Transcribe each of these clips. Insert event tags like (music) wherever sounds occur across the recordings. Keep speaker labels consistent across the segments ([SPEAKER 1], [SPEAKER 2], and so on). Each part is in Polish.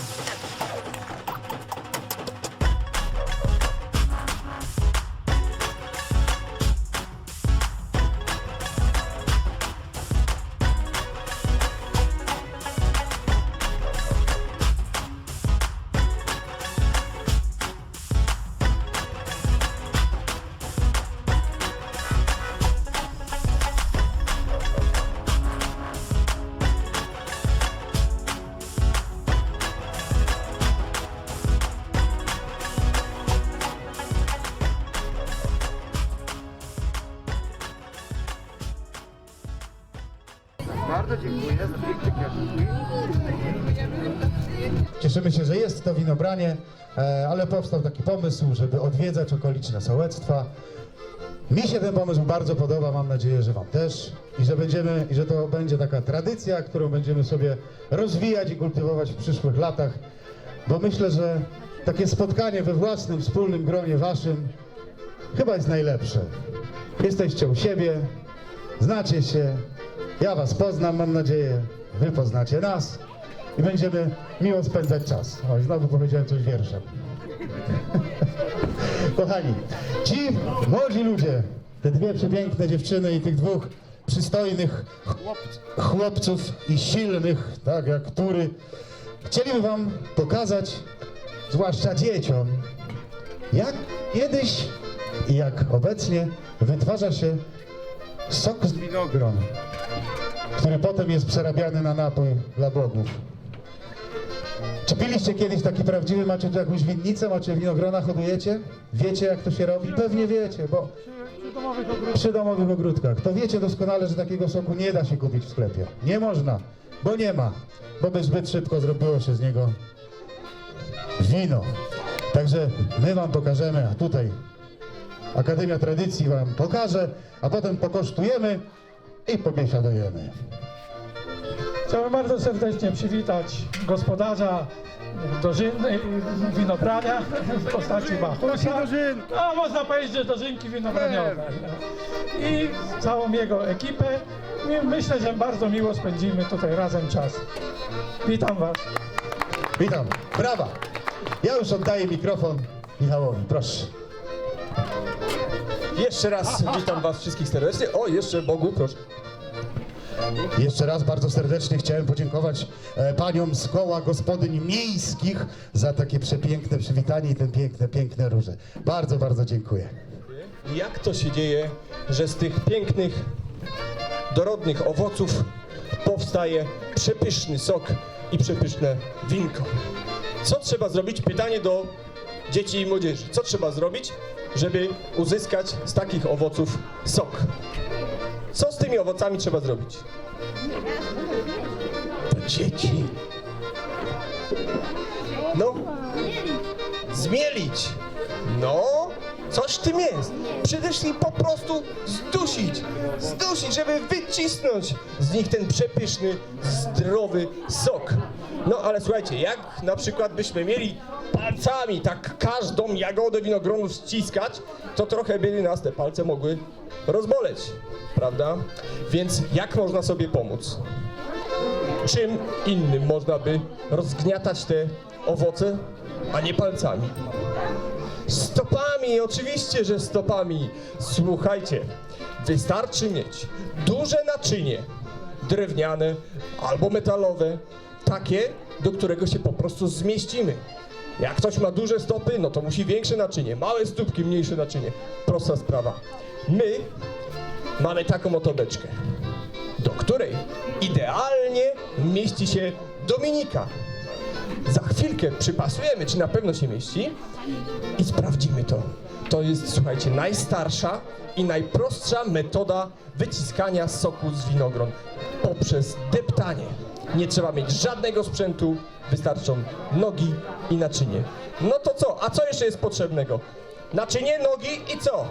[SPEAKER 1] Yeah. Bardzo dziękuję za piękne.
[SPEAKER 2] Cieszymy się, że jest to winobranie, e, ale powstał taki pomysł, żeby odwiedzać okoliczne sołectwa. Mi się ten pomysł bardzo podoba, mam nadzieję, że Wam też i że będziemy, i że to będzie taka tradycja, którą będziemy sobie rozwijać i kultywować w przyszłych latach, bo myślę, że takie spotkanie we własnym, wspólnym gronie Waszym chyba jest najlepsze. Jesteście u siebie, znacie się, ja Was poznam, mam nadzieję, Wy poznacie nas i będziemy miło spędzać czas. Oj, znowu powiedziałem coś wierszem. (laughs) Kochani, ci młodzi ludzie, te dwie przepiękne dziewczyny i tych dwóch przystojnych chłopców i silnych, tak jak Tury, chcieliby wam pokazać, zwłaszcza dzieciom, jak kiedyś i jak obecnie wytwarza się sok z winogron, który potem jest przerabiany na napój dla bogów. Czy piliście kiedyś taki prawdziwy, macie tu jakąś winnicę, macie winogrona, hodujecie? Wiecie jak to się robi? Pewnie wiecie, bo przy domowych ogródkach. To wiecie doskonale, że takiego soku nie da się kupić w sklepie. Nie można, bo nie ma, bo by zbyt szybko zrobiło się z niego wino. Także my wam pokażemy, a tutaj Akademia Tradycji wam pokaże, a potem pokosztujemy i pobiesiadujemy.
[SPEAKER 3] Chciałbym bardzo serdecznie przywitać gospodarza dożynnej winobrania w postaci Bachusia. No, można powiedzieć, że dożynki winobraniowe. I całą jego ekipę. I myślę, że bardzo miło spędzimy tutaj razem czas. Witam Was.
[SPEAKER 2] Witam. Brawa. Ja już oddaję mikrofon Michałowi, proszę.
[SPEAKER 4] Jeszcze raz witam Was wszystkich serdecznie. O, jeszcze Bogu, proszę.
[SPEAKER 2] Jeszcze raz bardzo serdecznie chciałem podziękować e, paniom z koła gospodyń miejskich za takie przepiękne przywitanie i te piękne, piękne róże. Bardzo, bardzo dziękuję.
[SPEAKER 4] Jak to się dzieje, że z tych pięknych, dorodnych owoców powstaje przepyszny sok i przepyszne winko? Co trzeba zrobić? Pytanie do dzieci i młodzieży. Co trzeba zrobić, żeby uzyskać z takich owoców sok? Co z tymi owocami trzeba zrobić? To dzieci. No, zmielić. No, coś w tym jest. Przede wszystkim po prostu zdusić. Zdusić, żeby wycisnąć z nich ten przepyszny, zdrowy sok. No ale słuchajcie, jak na przykład byśmy mieli palcami tak każdą jagodę winogronu ściskać, to trochę by nas te palce mogły rozboleć, prawda? Więc jak można sobie pomóc? Czym innym można by rozgniatać te owoce, a nie palcami? Stopami, oczywiście, że stopami. Słuchajcie, wystarczy mieć duże naczynie, drewniane albo metalowe, takie, do którego się po prostu zmieścimy. Jak ktoś ma duże stopy, no to musi większe naczynie, małe stópki, mniejsze naczynie. Prosta sprawa. My mamy taką oto beczkę, do której idealnie mieści się Dominika. Za chwilkę przypasujemy, czy na pewno się mieści i sprawdzimy to. To jest, słuchajcie, najstarsza i najprostsza metoda wyciskania soku z winogron poprzez deptanie. Nie trzeba mieć żadnego sprzętu, wystarczą nogi i naczynie. No to co? A co jeszcze jest potrzebnego? Naczynie, nogi i co?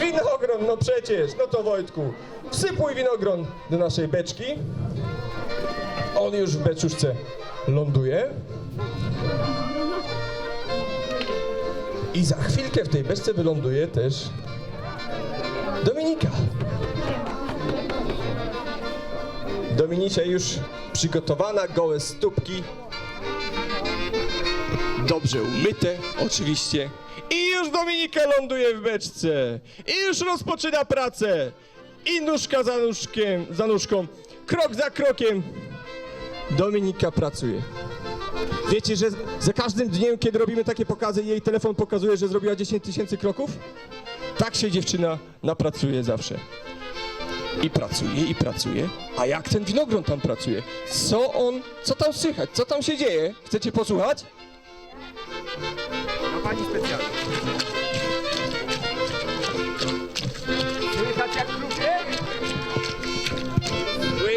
[SPEAKER 4] Winogron, no przecież. No to Wojtku, wsypuj winogron do naszej beczki. On już w beczuszce ląduje. I za chwilkę w tej beczce wyląduje też Dominika. Dominicie już przygotowana, gołe stópki. Dobrze umyte, oczywiście. I już Dominika ląduje w beczce. I już rozpoczyna pracę. I nóżka za nóżkiem, za nóżką, krok za krokiem. Dominika pracuje. Wiecie, że za każdym dniem, kiedy robimy takie pokazy, jej telefon pokazuje, że zrobiła 10 tysięcy kroków? Tak się dziewczyna napracuje zawsze. I pracuje, i pracuje. A jak ten winogron tam pracuje? Co on, co tam słychać? Co tam się dzieje? Chcecie posłuchać?
[SPEAKER 1] No pani specjalna.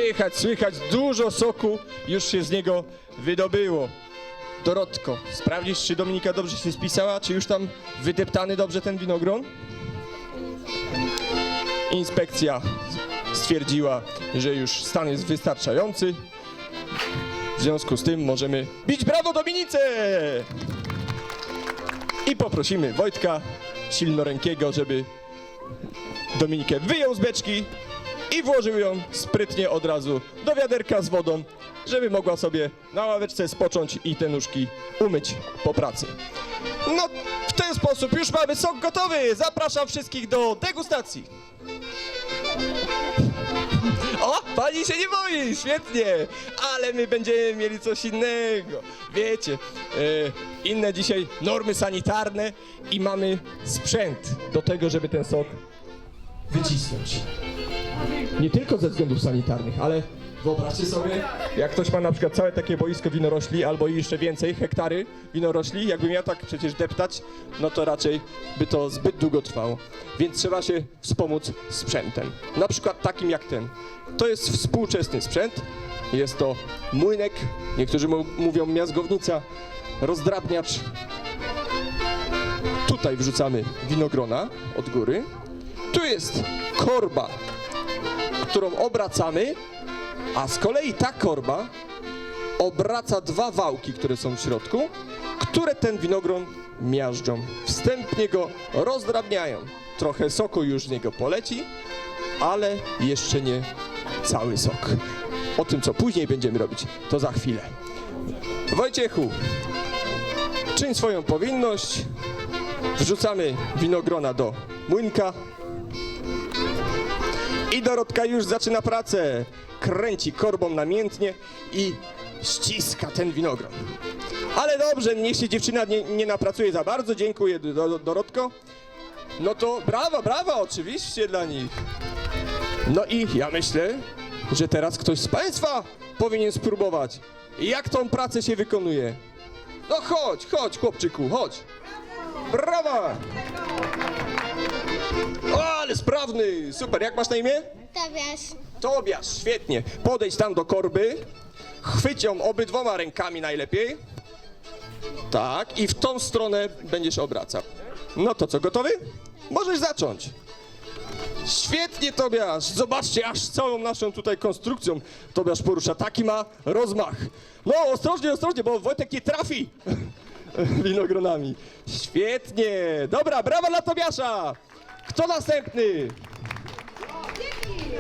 [SPEAKER 1] Słychać,
[SPEAKER 4] słychać, dużo soku już się z niego wydobyło. Dorotko, sprawdzisz, czy Dominika dobrze się spisała, czy już tam wydeptany dobrze ten winogron? Inspekcja stwierdziła, że już stan jest wystarczający. W związku z tym możemy bić brawo Dominice! I poprosimy Wojtka silnorękiego, żeby Dominikę wyjął z beczki i włożył ją sprytnie od razu do wiaderka z wodą, żeby mogła sobie na ławeczce spocząć i te nóżki umyć po pracy. No, w ten sposób już mamy sok gotowy. Zapraszam wszystkich do degustacji. O, pani się nie boi, świetnie, ale my będziemy mieli coś innego. Wiecie, e, inne dzisiaj normy sanitarne i mamy sprzęt do tego, żeby ten sok wycisnąć. Nie tylko ze względów sanitarnych, ale wyobraźcie sobie, jak ktoś ma na przykład całe takie boisko winorośli, albo jeszcze więcej, hektary winorośli, jakbym ja tak przecież deptać, no to raczej by to zbyt długo trwało. Więc trzeba się wspomóc sprzętem. Na przykład takim jak ten. To jest współczesny sprzęt. Jest to młynek, niektórzy mówią miazgownica, rozdrabniacz. Tutaj wrzucamy winogrona od góry. Tu jest korba, którą obracamy, a z kolei ta korba obraca dwa wałki, które są w środku, które ten winogron miażdżą. Wstępnie go rozdrabniają. Trochę soku już z niego poleci, ale jeszcze nie cały sok. O tym, co później będziemy robić, to za chwilę. Wojciechu, czyń swoją powinność. Wrzucamy winogrona do młynka. I Dorotka już zaczyna pracę. Kręci korbą namiętnie i ściska ten winogron. Ale dobrze, niech się dziewczyna nie, nie napracuje za bardzo. Dziękuję, do, do, Dorotko. No to brawa, brawa, oczywiście dla nich. No i ja myślę, że teraz ktoś z Państwa powinien spróbować, jak tą pracę się wykonuje. No chodź, chodź, chłopczyku, chodź. Brawa! O, ale sprawny! Super, jak masz na imię?
[SPEAKER 5] Tobiasz,
[SPEAKER 4] Tobiasz, świetnie. Podejdź tam do korby, chwyć ją obydwoma rękami najlepiej. Tak, i w tą stronę będziesz obracał. No to co, gotowy? Możesz zacząć. Świetnie, Tobiasz! Zobaczcie, aż całą naszą tutaj konstrukcją Tobiasz porusza. Taki ma rozmach. No, ostrożnie, ostrożnie, bo Wojtek nie trafi (laughs) winogronami. Świetnie! Dobra, brawa dla Tobiasza! Kto następny?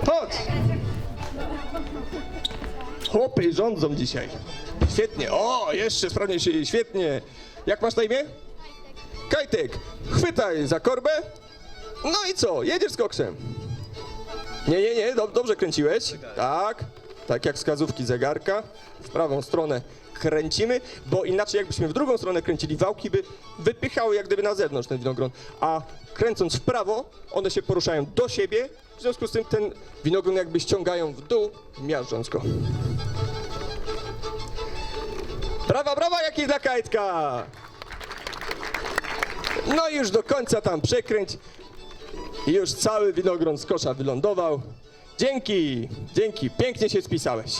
[SPEAKER 4] Chodź! Chłopy rządzą dzisiaj. Świetnie. O, jeszcze sprawnie się, świetnie. Jak masz na imię? Kajtek. Chwytaj za korbę. No i co? Jedziesz z koksem. Nie, nie, nie, dob- dobrze kręciłeś. Tak, tak jak wskazówki zegarka. W prawą stronę kręcimy, bo inaczej jakbyśmy w drugą stronę kręcili, wałki by wypychały jak gdyby na zewnątrz ten winogron, a kręcąc w prawo, one się poruszają do siebie, w związku z tym ten winogron jakby ściągają w dół, miażdżąc go. Brawa, brawa, jaki dla Kajtka! No i już do końca tam przekręć. I już cały winogron z kosza wylądował. Dzięki, dzięki, pięknie się spisałeś.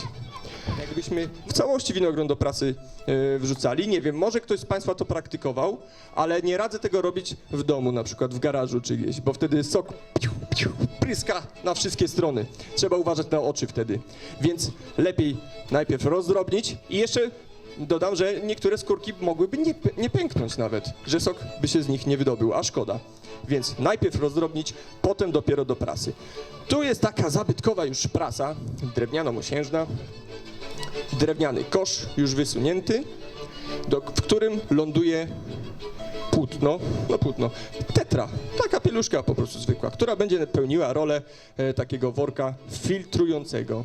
[SPEAKER 4] Jakbyśmy w całości winogron do prasy e, wrzucali, nie wiem, może ktoś z Państwa to praktykował, ale nie radzę tego robić w domu, na przykład w garażu czy gdzieś, bo wtedy sok piu, piu, pryska na wszystkie strony. Trzeba uważać na oczy wtedy. Więc lepiej najpierw rozdrobnić i jeszcze dodam, że niektóre skórki mogłyby nie, nie pęknąć nawet, że sok by się z nich nie wydobył, a szkoda. Więc najpierw rozdrobnić, potem dopiero do prasy. Tu jest taka zabytkowa już prasa, drewniano-mosiężna, drewniany kosz już wysunięty, do, w którym ląduje płótno, no płótno, tetra, taka pieluszka po prostu zwykła, która będzie pełniła rolę e, takiego worka filtrującego.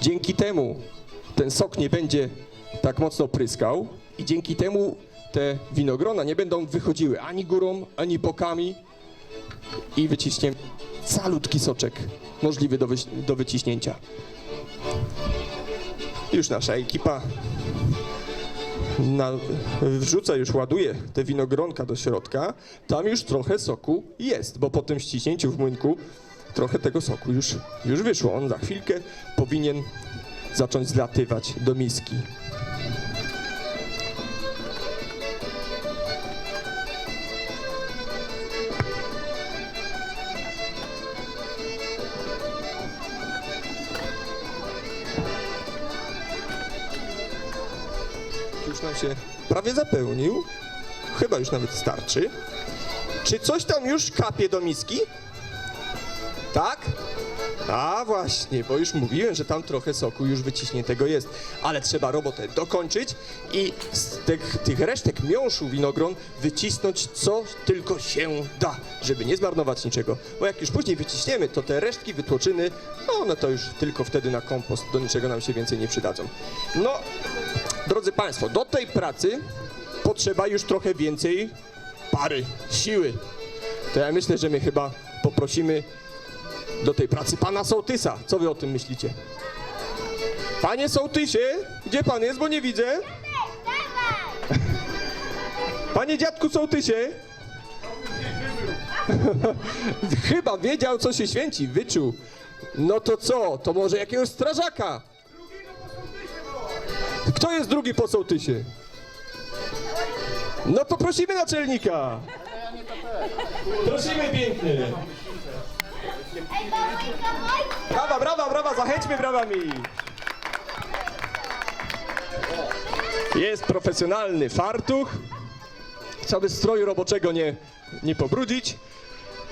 [SPEAKER 4] Dzięki temu ten sok nie będzie tak mocno pryskał i dzięki temu te winogrona nie będą wychodziły ani górą, ani bokami i wyciśnie calutki soczek możliwy do, wyś- do wyciśnięcia. Już nasza ekipa na, wrzuca, już ładuje te winogronka do środka. Tam już trochę soku jest, bo po tym ściśnięciu w młynku trochę tego soku już, już wyszło. On za chwilkę powinien zacząć zlatywać do miski. Już nam się prawie zapełnił. Chyba już nawet starczy. Czy coś tam już kapie do miski? Tak? A właśnie, bo już mówiłem, że tam trochę soku już wyciśniętego jest, ale trzeba robotę dokończyć i z tych, tych resztek miąższu winogron wycisnąć co tylko się da, żeby nie zmarnować niczego, bo jak już później wyciśniemy, to te resztki wytłoczyny, no one to już tylko wtedy na kompost, do niczego nam się więcej nie przydadzą. No, drodzy Państwo, do tej pracy potrzeba już trochę więcej pary, siły. To ja myślę, że my chyba poprosimy do tej pracy pana sołtysa. Co wy o tym myślicie? Panie sołtysie, gdzie pan jest, bo nie widzę? Panie dziadku sołtysie? (laughs) Chyba wiedział, co się święci, wyczuł. No to co? To może jakiegoś strażaka? Kto jest drugi po sołtysie? No to prosimy naczelnika. Prosimy pięknie. Brawa, brawa, brawa, zachęćmy brawami. Jest profesjonalny fartuch. Trzeba stroju roboczego nie, nie pobrudzić.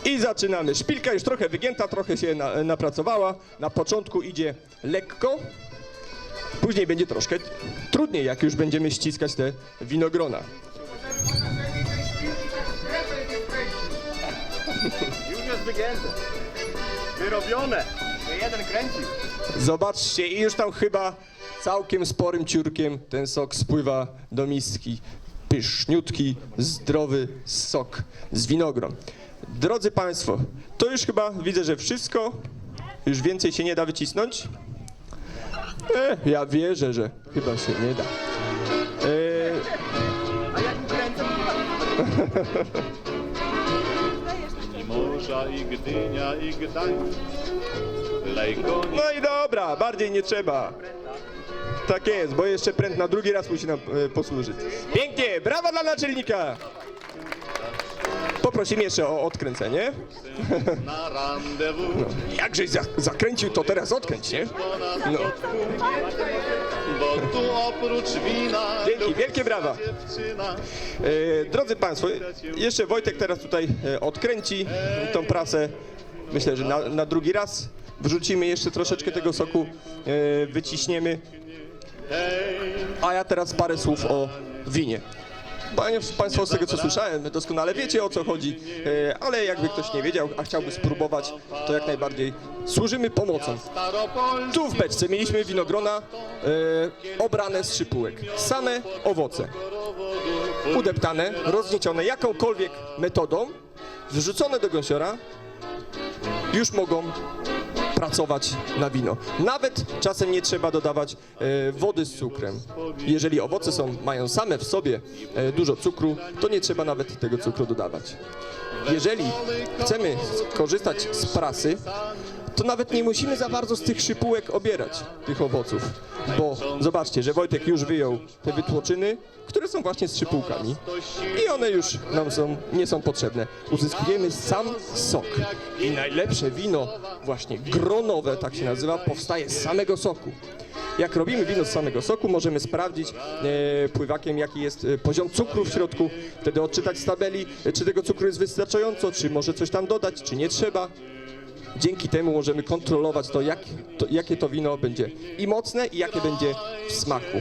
[SPEAKER 4] I zaczynamy. Szpilka już trochę wygięta, trochę się na, napracowała. Na początku idzie lekko. Później będzie troszkę trudniej, jak już będziemy ściskać te winogrona.
[SPEAKER 1] Już wygięte. Wyrobione. Jeden kręcił.
[SPEAKER 4] Zobaczcie, i już tam chyba całkiem sporym ciurkiem ten sok spływa do miski. Pyszniutki, zdrowy sok z winogron. Drodzy Państwo, to już chyba widzę, że wszystko. Już więcej się nie da wycisnąć. E, ja wierzę, że chyba się nie da. E,
[SPEAKER 5] I morza, i Gdynia, i Gdańsk.
[SPEAKER 4] No i dobra, bardziej nie trzeba. Tak jest, bo jeszcze pręt na drugi raz musi nam e, posłużyć. Pięknie, brawa dla naczelnika! Poprosimy jeszcze o odkręcenie.
[SPEAKER 5] na randewu.
[SPEAKER 4] Jakżeś za, zakręcił, to teraz odkręć, nie? No.
[SPEAKER 5] Bo tu oprócz wina
[SPEAKER 4] wielkie brawa.
[SPEAKER 5] dziewczyna.
[SPEAKER 4] E, drodzy Państwo, jeszcze Wojtek teraz tutaj e, odkręci tą prasę. Myślę, że na, na drugi raz wrzucimy jeszcze troszeczkę tego soku, e, wyciśniemy. A ja teraz parę słów o winie. Panie, państwo z tego co słyszałem, doskonale wiecie o co chodzi, e, ale jakby ktoś nie wiedział, a chciałby spróbować, to jak najbardziej służymy pomocą. Tu w beczce mieliśmy winogrona e, obrane z szypułek. Same owoce. Udeptane, rozniecione jakąkolwiek metodą, wrzucone do gąsiora, już mogą pracować na wino. Nawet czasem nie trzeba dodawać e, wody z cukrem. Jeżeli owoce są, mają same w sobie e, dużo cukru, to nie trzeba nawet tego cukru dodawać. Jeżeli chcemy skorzystać z prasy, to nawet nie musimy za bardzo z tych szypułek obierać tych owoców. Bo zobaczcie, że Wojtek już wyjął te wytłoczyny, które są właśnie z szypułkami i one już nam są, nie są potrzebne. Uzyskujemy sam sok. I najlepsze wino, właśnie gronowe, tak się nazywa, powstaje z samego soku. Jak robimy wino z samego soku, możemy sprawdzić e, pływakiem, jaki jest e, poziom cukru w środku, wtedy odczytać z tabeli, e, czy tego cukru jest wystarczająco, czy może coś tam dodać, czy nie trzeba. Dzięki temu możemy kontrolować to, jak, to jakie to wino będzie i mocne, i jakie będzie w smaku.